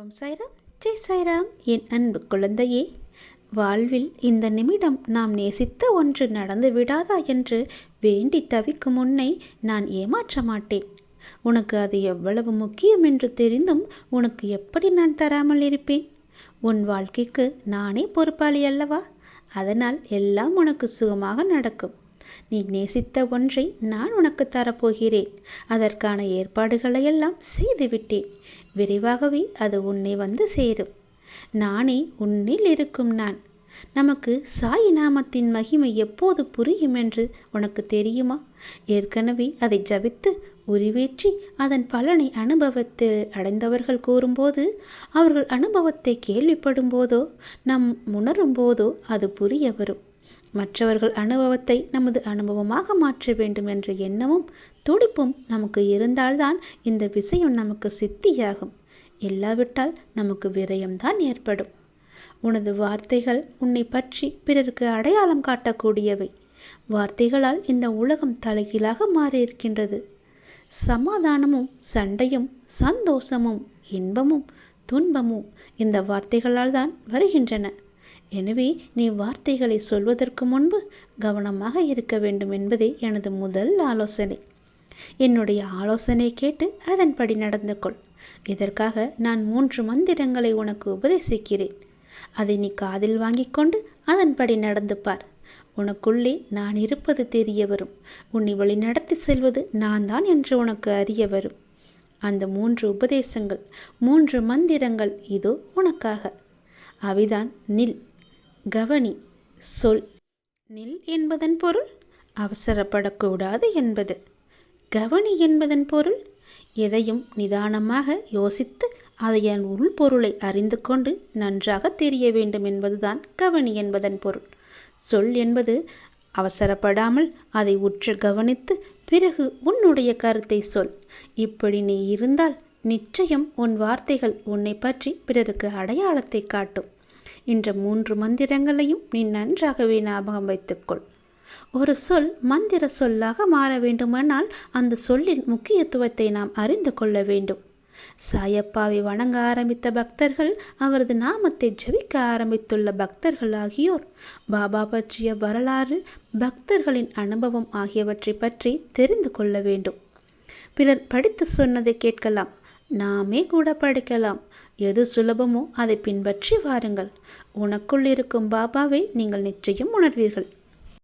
ஓம் சாய்ராம். ஜெய் சாய்ராம். என் அன்பு குழந்தையே வாழ்வில் இந்த நிமிடம் நாம் நேசித்த ஒன்று நடந்து விடாதா என்று வேண்டி தவிக்கும் உன்னை நான் ஏமாற்ற மாட்டேன். உனக்கு அது எவ்வளவு முக்கியம் என்று தெரிந்தும் உனக்கு எப்படி நான் தராமல் இருப்பேன்? உன் வாழ்க்கைக்கு நானே பொறுப்பாளி அல்லவா? அதனால் எல்லாம் உனக்கு சுகமாக நடக்கும். நீ நேசித்த ஒன்றை நான் உனக்கு தரப்போகிறேன். அதற்கான ஏற்பாடுகளையெல்லாம் செய்துவிட்டேன். விரைவாகவே அது உன்னை வந்து சேரும். நானே உன்னில் இருக்கும் நான். நமக்கு சாய் நாமத்தின் மகிமை எப்போது புரியும் என்று உனக்கு தெரியுமா? ஏற்கனவே அதை ஜபித்து உருவேற்றி அதன் பலனை அனுபவத்தில் அடைந்தவர்கள் கூறும்போது அவர்கள் அனுபவத்தை கேள்விப்படும் போதோ நம் உணரும் போதோ அது புரிய வரும். மற்றவர்கள் அனுபவத்தை நமது அனுபவமாக மாற்ற வேண்டும் என்ற எண்ணமும் துடிப்பும் நமக்கு இருந்தால்தான் இந்த விஷயம் நமக்கு சித்தியாகும். இல்லாவிட்டால் நமக்கு விரயம்தான் ஏற்படும். உனது வார்த்தைகள் உன்னை பற்றி பிறருக்கு அடையாளம் காட்டக்கூடியவை. வார்த்தைகளால் இந்த உலகம் தலைகீழாக மாறியிருக்கின்றது. சமாதானமும் சண்டையும் சந்தோஷமும் இன்பமும் துன்பமும் இந்த வார்த்தைகளால் தான் வருகின்றன. எனவே நீ வார்த்தைகளை சொல்வதற்கு முன்பு கவனமாக இருக்க வேண்டும் என்பதே எனது முதல் ஆலோசனை. என்னுடைய ஆலோசனை கேட்டு அதன்படி நடந்து கொள். இதற்காக நான் மூன்று மந்திரங்களை உனக்கு உபதேசிக்கிறேன். அதை நீ காதில் வாங்கிக் கொண்டு அதன்படி நடந்து பார். உனக்குள்ளே நான் இருப்பது தெரிய வரும். உன்னை வழி நடத்தி செல்வது நான் தான் என்று உனக்கு அறிய வரும். அந்த மூன்று உபதேசங்கள் மூன்று மந்திரங்கள் இதோ உனக்காக. அவைதான் நில். கவனி. சொல். நில் என்பதன் பொருள் அவசரப்படக்கூடாது என்பது. கவனி என்பதன் பொருள் எதையும் நிதானமாக யோசித்து அதன் உள்பொருளை அறிந்து கொண்டு நன்றாக தெரிய வேண்டும் என்பதுதான் கவனி என்பதன் பொருள். சொல் என்பது அவசரப்படாமல் அதை உற்று கவனித்து பிறகு உன்னுடைய கருத்தை சொல். இப்படி நீ இருந்தால் நிச்சயம் உன் வார்த்தைகள் உன்னை பற்றி பிறருக்கு அடையாளத்தை காட்டும். என்ற மூன்று மந்திரங்களையும் நீ நன்றாகவே ஞாபகம் வைத்துக்கொள். ஒரு சொல் மந்திர சொல்லாக மாற வேண்டுமானால் அந்த சொல்லின் முக்கியத்துவத்தை நாம் அறிந்து கொள்ள வேண்டும். சாயப்பாவை வணங்க ஆரம்பித்த பக்தர்கள் அவரது நாமத்தை ஜபிக்க ஆரம்பித்துள்ள பக்தர்கள் ஆகியோர் பாபா பற்றிய வரலாறு பக்தர்களின் அனுபவம் ஆகியவற்றை பற்றி தெரிந்து கொள்ள வேண்டும். பிறர் படித்து சொன்னதை கேட்கலாம் நாமே கூட படிக்கலாம். எது சுலபமோ அதை பின்பற்றி வாருங்கள். உனக்குள் இருக்கும் பாபாவை நீங்கள் நிச்சயம் உணர்வீர்கள்.